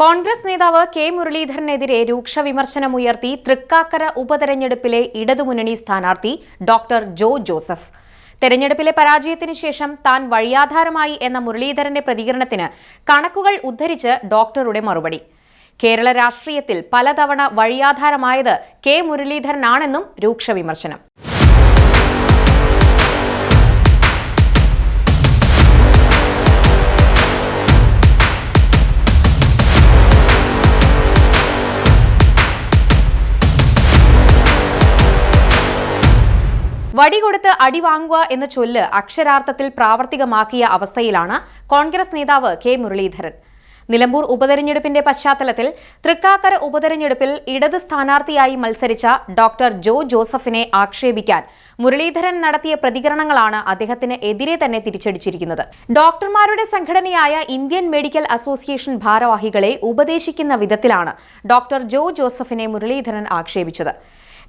കോൺഗ്രസ് നേതാവ് കെ മുരളീധരനെതിരെ രൂക്ഷ വിമർശനമുയർത്തി തൃക്കാക്കര ഉപതെരഞ്ഞെടുപ്പിലെ ഇടതുമുന്നണി സ്ഥാനാർത്ഥി ഡോക്ടർ ജോ ജോസഫ്. തെരഞ്ഞെടുപ്പിലെ പരാജയത്തിന് ശേഷം താൻ വഴിയാധാരമായി എന്ന മുരളീധരന്റെ പ്രതികരണത്തിന് കണക്കുകൾ ഉദ്ധരിച്ച് ഡോക്ടറുടെ മറുപടി. കേരള രാഷ്ട്രീയത്തിൽ പലതവണ വഴിയാധാരമായത് കെ മുരളീധരനാണെന്നും രൂക്ഷ വിമർശനം. വടി കൊടുത്ത് അടി വാങ്ങുക എന്ന ചൊല്ല് അക്ഷരാർത്ഥത്തിൽ പ്രാവർത്തികമാക്കിയ അവസ്ഥയിലാണ് കോൺഗ്രസ് നേതാവ് കെ മുരളീധരൻ. നിലമ്പൂർ ഉപതെരഞ്ഞെടുപ്പിന്റെ പശ്ചാത്തലത്തിൽ തൃക്കാക്കര ഉപതെരഞ്ഞെടുപ്പിൽ ഇടത് സ്ഥാനാർത്ഥിയായി മത്സരിച്ച ഡോക്ടർ ജോ ജോസഫിനെ ആക്ഷേപിക്കാൻ മുരളീധരൻ നടത്തിയ പ്രതികരണങ്ങളാണ് അദ്ദേഹത്തിന് എതിരെ തന്നെ തിരിച്ചടിച്ചിരിക്കുന്നത്. ഡോക്ടർമാരുടെ സംഘടനയായ ഇന്ത്യൻ മെഡിക്കൽ അസോസിയേഷൻ ഭാരവാഹികളെ ഉപദേശിക്കുന്ന വിധത്തിലാണ് ഡോക്ടർ ജോ ജോസഫിനെ മുരളീധരൻ ആക്ഷേപിച്ചത്.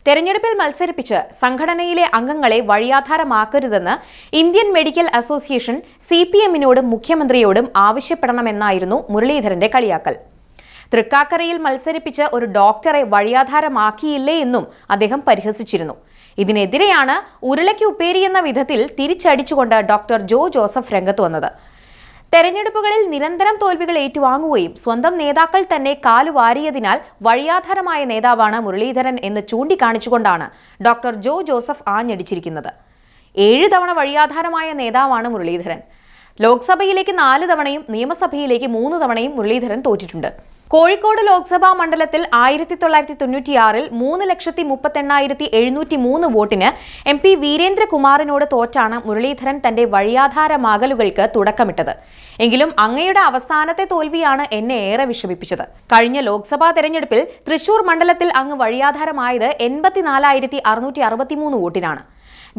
തെരഞ്ഞെടുപ്പിൽ മത്സരിപ്പിച്ച് സംഘടനയിലെ അംഗങ്ങളെ വഴിയാധാരമാക്കരുതെന്ന് Indian medical association C P എമ്മിനോടും മുഖ്യമന്ത്രിയോടും ആവശ്യപ്പെടണമെന്നായിരുന്നു മുരളീധരന്റെ കളിയാക്കൽ. തൃക്കാക്കരയിൽ മത്സരിപ്പിച്ച് ഒരു ഡോക്ടറെ വഴിയാധാരമാക്കിയില്ലേ എന്നും അദ്ദേഹം പരിഹസിച്ചിരുന്നു. ഇതിനെതിരെയാണ് ഉരുളയ്ക്ക് ഉപ്പേരി എന്ന വിധത്തിൽ തിരിച്ചടിച്ചുകൊണ്ട് ഡോക്ടർ ജോ ജോസഫ് രംഗത്ത് വന്നത്. തെരഞ്ഞെടുപ്പുകളിൽ നിരന്തരം തോൽവികൾ ഏറ്റുവാങ്ങുകയും സ്വന്തം നേതാക്കൾ തന്നെ കാലുവാരിയതിനാൽ വഴിയാധാരമായ നേതാവാണ് മുരളീധരൻ എന്ന് ചൂണ്ടിക്കാണിച്ചുകൊണ്ടാണ് ഡോക്ടർ ജോ ജോസഫ് ആഞ്ഞടിച്ചിരിക്കുന്നത്. ഏഴ് തവണ വഴിയാധാരമായ നേതാവാണ് മുരളീധരൻ. ലോക്സഭയിലേക്ക് നാല് തവണയും നിയമസഭയിലേക്ക് മൂന്ന് തവണയും മുരളീധരൻ തോറ്റിട്ടുണ്ട്. കോഴിക്കോട് ലോക്സഭാ മണ്ഡലത്തിൽ ആയിരത്തി തൊള്ളായിരത്തി തൊണ്ണൂറ്റിയാറിൽ മൂന്ന് ലക്ഷത്തി മുപ്പത്തെണ്ണായിരത്തി എഴുന്നൂറ്റി മൂന്ന് വോട്ടിന് എം പി വീരേന്ദ്രകുമാറിനോട് തോറ്റാണ് മുരളീധരൻ തന്റെ വഴിയാധാരമാകലുകൾക്ക് തുടക്കമിട്ടത്. എങ്കിലും അങ്ങയുടെ അവസാനത്തെ തോൽവിയാണ് എന്നെ ഏറെ വിഷമിപ്പിച്ചത്. കഴിഞ്ഞ ലോക്സഭാ തെരഞ്ഞെടുപ്പിൽ തൃശൂർ മണ്ഡലത്തിൽ അങ്ങ് വഴിയാധാരമായത് എൺപത്തിനാലായിരത്തി അറുന്നൂറ്റി അറുപത്തിമൂന്ന് വോട്ടിനാണ്.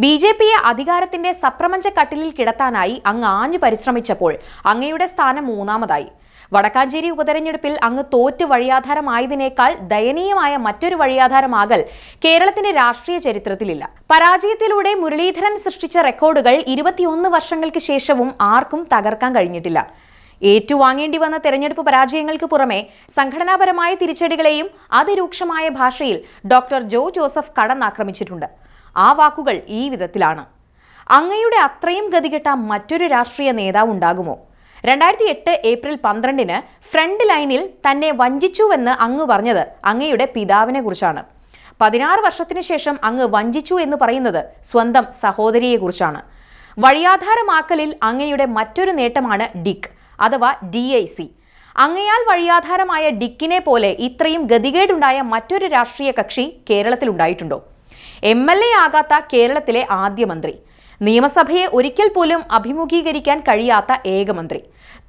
ബി ജെ പിയെ അധികാരത്തിന്റെ സപ്രമഞ്ച കട്ടിലിൽ കിടത്താനായി അങ്ങ് ആഞ്ഞു പരിശ്രമിച്ചപ്പോൾ അങ്ങയുടെ സ്ഥാനം മൂന്നാമതായി. വടക്കാഞ്ചേരി ഉപതെരഞ്ഞെടുപ്പിൽ അങ്ങ് തോറ്റ് വഴിയാധാരമായതിനേക്കാൾ ദയനീയമായ മറ്റൊരു വഴിയാധാരമാകൽ കേരളത്തിന്റെ രാഷ്ട്രീയ ചരിത്രത്തിലില്ല. പരാജയത്തിലൂടെ മുരളീധരൻ സൃഷ്ടിച്ച റെക്കോർഡുകൾ ഇരുപത്തിയൊന്ന് വർഷങ്ങൾക്ക് ശേഷവും ആർക്കും തകർക്കാൻ കഴിഞ്ഞിട്ടില്ല. ഏറ്റുവാങ്ങേണ്ടി വന്ന തെരഞ്ഞെടുപ്പ് പരാജയങ്ങൾക്ക് പുറമെ സംഘടനാപരമായ തിരിച്ചടികളെയും അതിരൂക്ഷമായ ഭാഷയിൽ ഡോക്ടർ ജോ ജോസഫ് കടന്നാക്രമിച്ചിട്ടുണ്ട്. ആ വാക്കുകൾ ഈ വിധത്തിലാണ്. അങ്ങയുടെ അത്രയും ഗതികെട്ട മറ്റൊരു രാഷ്ട്രീയ നേതാവ് ഉണ്ടാകുമോ? രണ്ടായിരത്തി എട്ട് ഏപ്രിൽ പന്ത്രണ്ടിന് ഫ്രണ്ട് ലൈനിൽ തന്നെ വഞ്ചിച്ചുവെന്ന് അങ്ങ് പറഞ്ഞത് അങ്ങയുടെ പിതാവിനെ കുറിച്ചാണ്. പതിനാറ് വർഷത്തിനു ശേഷം അങ്ങ് വഞ്ചിച്ചു എന്ന് പറയുന്നത് സ്വന്തം സഹോദരിയെക്കുറിച്ചാണ്. വഴിയാധാരമാക്കലിൽ അങ്ങയുടെ മറ്റൊരു നേട്ടമാണ് ഡിക് അഥവാ ഡി ഐ സി. അങ്ങയാൽ വഴിയാധാരമായ ഡിക്കിനെ പോലെ ഇത്രയും ഗതികേടുണ്ടായ മറ്റൊരു രാഷ്ട്രീയ കക്ഷി കേരളത്തിലുണ്ടായിട്ടുണ്ടോ എം എൽ എ ആകാത്ത കേരളത്തിലെ ആദ്യ മന്ത്രി. നിയമസഭയെ ഒരിക്കൽ പോലും അഭിമുഖീകരിക്കാൻ കഴിയാത്ത ഏക മന്ത്രി.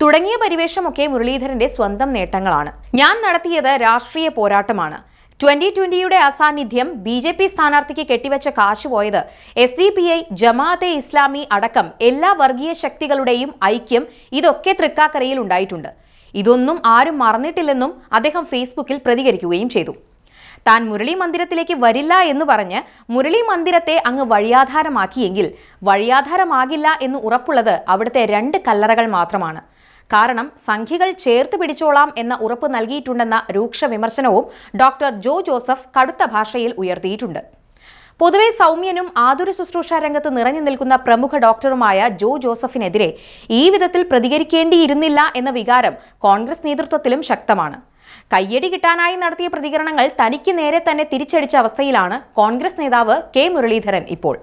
തുടങ്ങിയ പരിവേഷമൊക്കെ മുരളീധരന്റെ സ്വന്തം നേട്ടങ്ങളാണ്. ഞാൻ നടത്തിയത് രാഷ്ട്രീയ പോരാട്ടമാണ്. ട്വന്റി ട്വന്റിയുടെ അസാന്നിധ്യം ബി ജെ പി സ്ഥാനാർത്ഥിക്ക് കെട്ടിവെച്ച കാശ് പോയത് S D P I Jamaat-e Islami അടക്കം എല്ലാ വർഗീയ ശക്തികളുടെയും ഐക്യം ഇതൊക്കെ തൃക്കാക്കരയിൽ ഉണ്ടായിട്ടുണ്ട്. ഇതൊന്നും ആരും മറന്നിട്ടില്ലെന്നും അദ്ദേഹം ഫേസ്ബുക്കിൽ പ്രതികരിക്കുകയും ചെയ്തു. താൻ മുരളി മന്ദിരത്തിലേക്ക് വരില്ല എന്ന് പറഞ്ഞ് മുരളി മന്ദിരത്തെ അങ്ങ് വഴിയാധാരമാക്കിയെങ്കിൽ വഴിയാധാരമാകില്ല എന്ന് ഉറപ്പുള്ളത് അവിടുത്തെ രണ്ട് കല്ലറകൾ മാത്രമാണ്. കാരണം സംഖ്യകൾ ചേർത്ത് പിടിച്ചോളാം എന്ന ഉറപ്പ് നൽകിയിട്ടുണ്ടെന്ന രൂക്ഷ വിമർശനവും ഡോക്ടർ ജോ ജോസഫ് കടുത്ത ഭാഷയിൽ ഉയർത്തിയിട്ടുണ്ട്. പൊതുവെ സൗമ്യനും ആതുര ശുശ്രൂഷ രംഗത്ത് നിറഞ്ഞു നിൽക്കുന്ന പ്രമുഖ ഡോക്ടറുമായ ജോ ജോസഫിനെതിരെ ഈ വിധത്തിൽ പ്രതികരിക്കേണ്ടിയിരുന്നില്ല എന്ന വികാരം കോൺഗ്രസ് നേതൃത്വത്തിലും ശക്തമാണ്. കയ്യടി കിട്ടാനായി നടത്തിയ പ്രതികരണങ്ങൾ തനിക്ക് നേരെ തന്നെ തിരിച്ചടിച്ച അവസ്ഥയിലാണ് കോൺഗ്രസ് നേതാവ് കെ മുരളീധരൻ ഇപ്പോൾ.